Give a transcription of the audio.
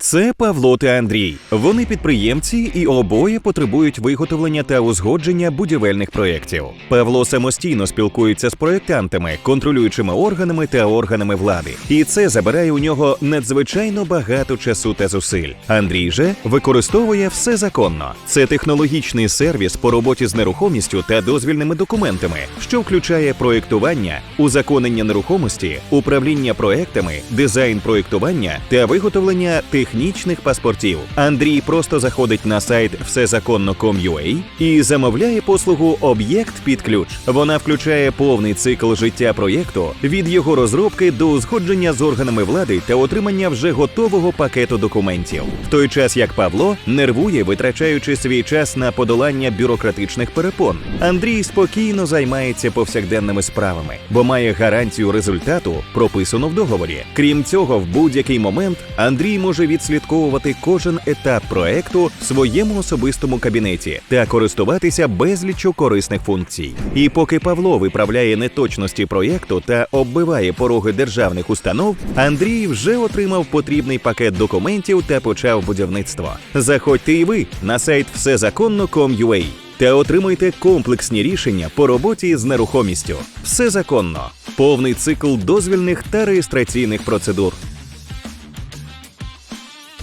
Це Павло та Андрій. Вони підприємці і обоє потребують виготовлення та узгодження будівельних проєктів. Павло самостійно спілкується з проєктантами, контролюючими органами та органами влади, і це забирає у нього надзвичайно багато часу та зусиль. Андрій же використовує все законно. Це технологічний сервіс по роботі з нерухомістю та дозвільними документами, що включає проєктування, узаконення нерухомості, управління проектами, дизайн проєктування та виготовлення технічних паспортів. Андрій просто заходить на сайт всезаконно.com.ua і замовляє послугу Об'єкт під ключ. Вона включає повний цикл життя проєкту від його розробки до узгодження з органами влади та отримання вже готового пакету документів. В той час як Павло нервує, витрачаючи свій час на подолання бюрократичних перепон. Андрій спокійно займається повсякденними справами, бо має гарантію результату, прописану в договорі. Крім цього, в будь-який момент Андрій може відслідковувати кожен етап проекту в своєму особистому кабінеті та користуватися безліччю корисних функцій. І поки Павло виправляє неточності проєкту та оббиває пороги державних установ, Андрій вже отримав потрібний пакет документів та почав будівництво. Заходьте і ви на сайт всезаконно.com.ua та отримуйте комплексні рішення по роботі з нерухомістю. Все законно, повний цикл дозвільних та реєстраційних процедур.